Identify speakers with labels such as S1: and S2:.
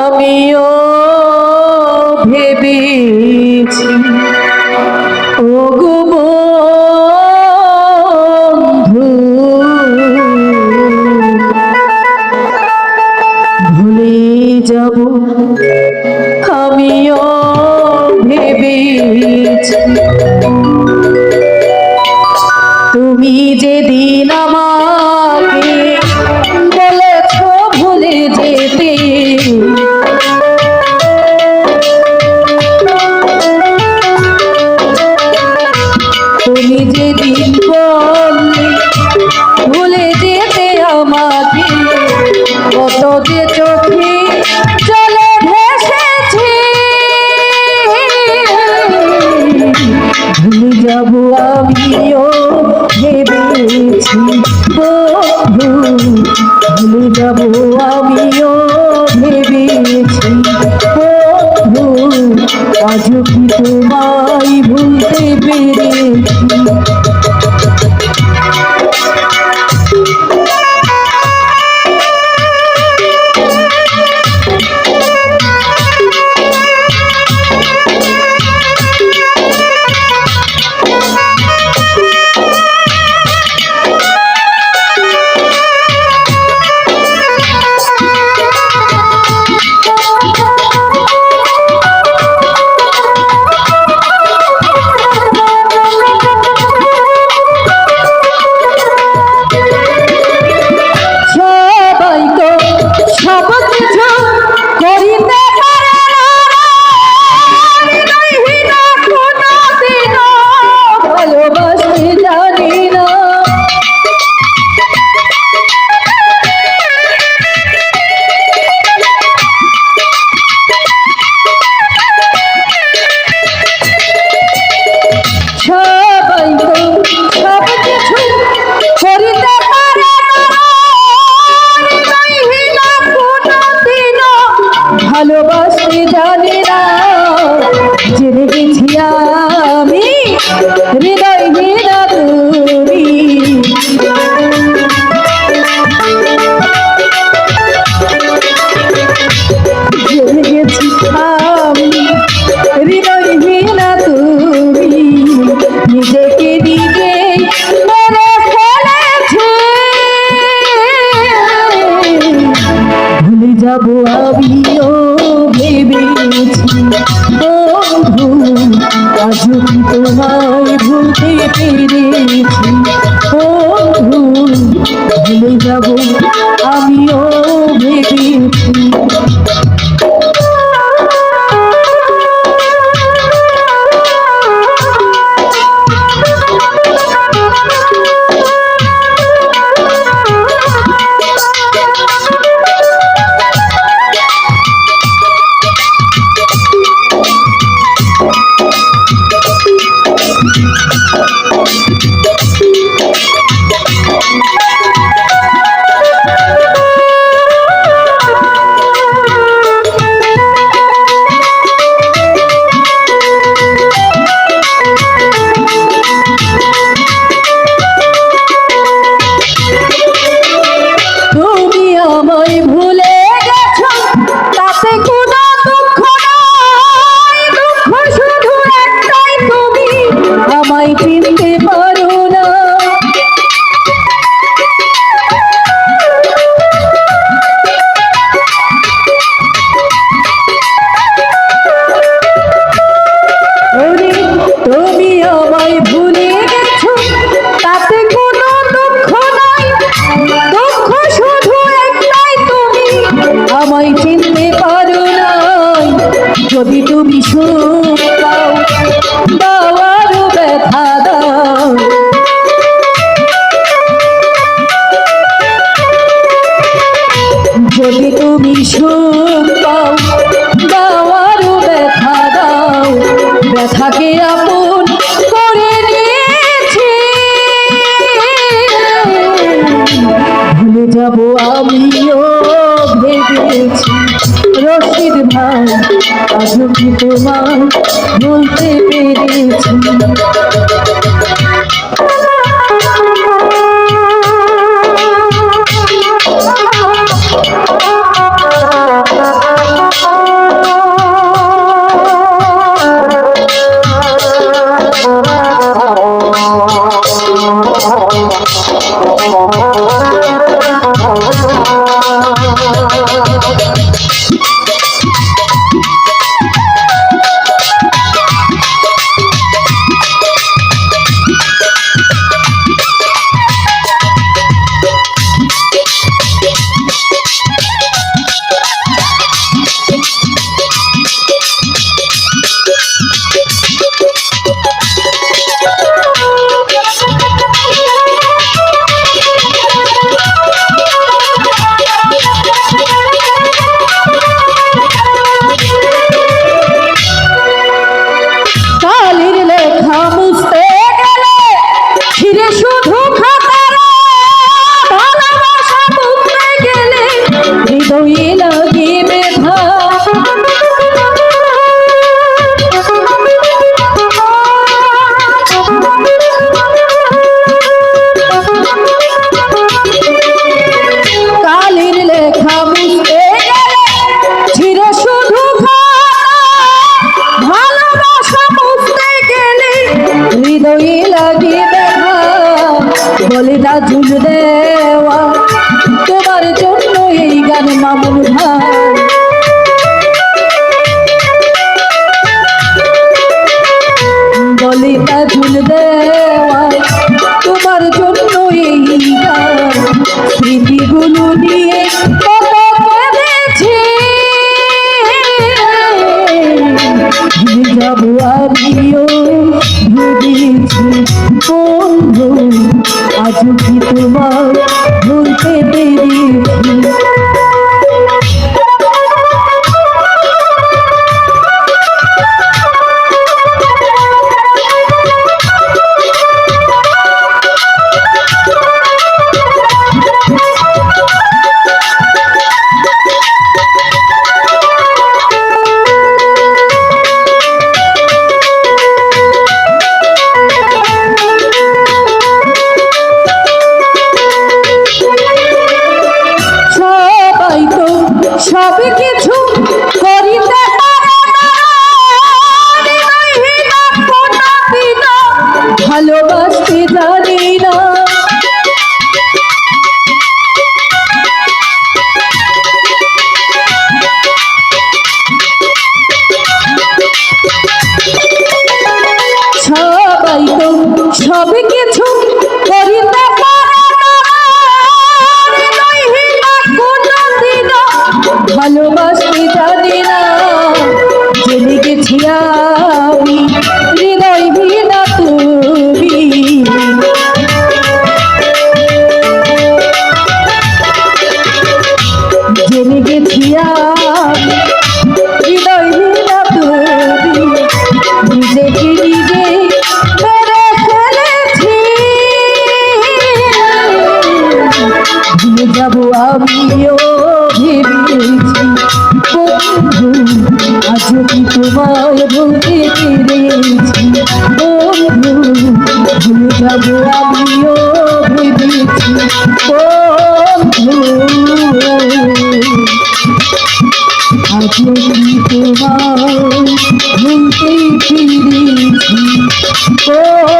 S1: আমিও ভেবেছি ভুলে যাব। আজ কি তোমার যাব আমিও ভেবেছি রশিদ ভাই আজ কি তোমার বলতে পেরেছি? আজ কি তোমার বুকে ফিরেছি। বন্ধু, ভুলে যাব আমিও ভেবেছি। বন্ধু আজ কি তোমার বুকে ফিরেছি। বন্ধু